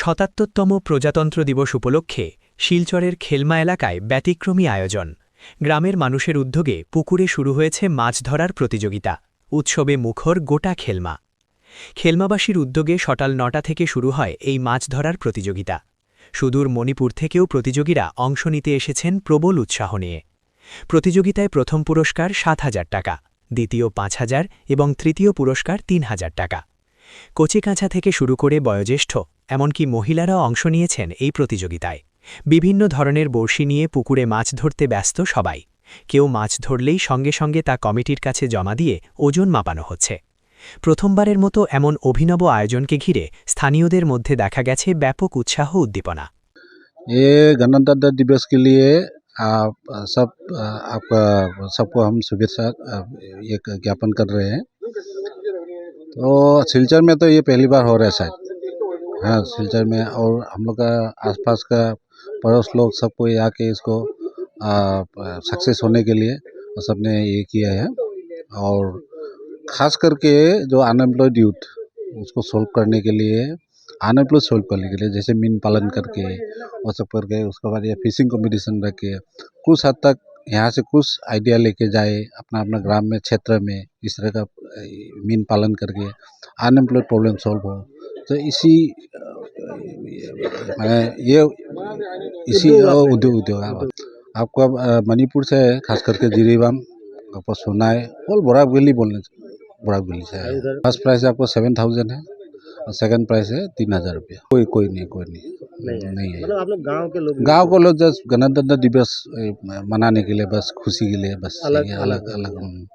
শতাত্তরতম প্রজাতন্ত্র দিবস উপলক্ষে শিলচরের খেলমা এলাকায় ব্যতিক্রমী আয়োজন। গ্রামের মানুষের উদ্যোগে পুকুরে শুরু হয়েছে মাছ ধরার প্রতিযোগিতা। উৎসবে মুখর গোটা খেলমা। খেলমাবাসীর উদ্যোগে সকাল নটা থেকে শুরু হয় এই মাছ ধরার প্রতিযোগিতা। সুদূর মণিপুর থেকেও প্রতিযোগীরা অংশ নিতে এসেছেন প্রবল উৎসাহ নিয়ে। প্রতিযোগিতায় প্রথম পুরস্কার সাত হাজার টাকা, দ্বিতীয় পাঁচ হাজার এবং তৃতীয় পুরস্কার তিন হাজার টাকা। কচিকাঁচা থেকে শুরু করে বয়োজ্যেষ্ঠ এমনকি মহিলারাও অংশ নিয়েছেন এই প্রতিযোগিতায় বিভিন্ন ধরনের বড়শি নিয়ে পুকুরে মাছ ধরতে ব্যস্ত সবাই কেউ মাছ ধরলেই সঙ্গে সঙ্গে তা কমিটির কাছে জমা দিয়ে ওজন মাপানো হচ্ছে প্রথমবারের মতো এমন অভিনব আয়োজনকে ঘিরে স্থানীয়দের মধ্যে দেখা গেছে ব্যাপক উৎসাহ উদ্দীপনা ये गणतंत्र दिवस के लिए आप सब आपका सबको हम शुभेच्छा ये ज्ञापन कर रहे हैं तो सिलचर में तो ये पहली बार हो रहा है शायद हाँ सिलचर में और हम लोग का आसपास का पड़ोस लोग सबको ये आके इसको सक्सेस होने के लिए और सबने ये किया है। और ख़ास करके जो अनएम्प्लॉयड यूथ, उसको सोल्व करने के लिए, अनएम्प्लॉयड सोल्व करने के लिए, जैसे मीन पालन करके वो सब करके, उसके बाद ये फिशिंग कॉम्पिटिशन रख के कुछ हद तक यहाँ से कुछ आइडिया लेके जाए अपना अपना ग्राम में, क्षेत्र में, इस तरह का मीन पालन करके अनएम्प्लॉयड प्रॉब्लम सॉल्व हो। तो इसी मैं ये इसी उद्योग उद्योग। आपको अब मणिपुर से खास करके जिरीबाम आपको सुना है और बोराक वैली बोलने बोराक वैली से है। फ़र्स्ट प्राइस आपको सेवन थाउज़ेंड है और सेकंड प्राइस है तीन हज़ार रुपया। कोई कोई नहीं कोई नहीं नहीं नहीं है। मतलब आप लोग गाँव के लोग गाँव को लोग जस्ट गणतंत्र दिवस मनाने के लिए बस खुशी के लिए बस अलग- ये अलग अलग। हम्म।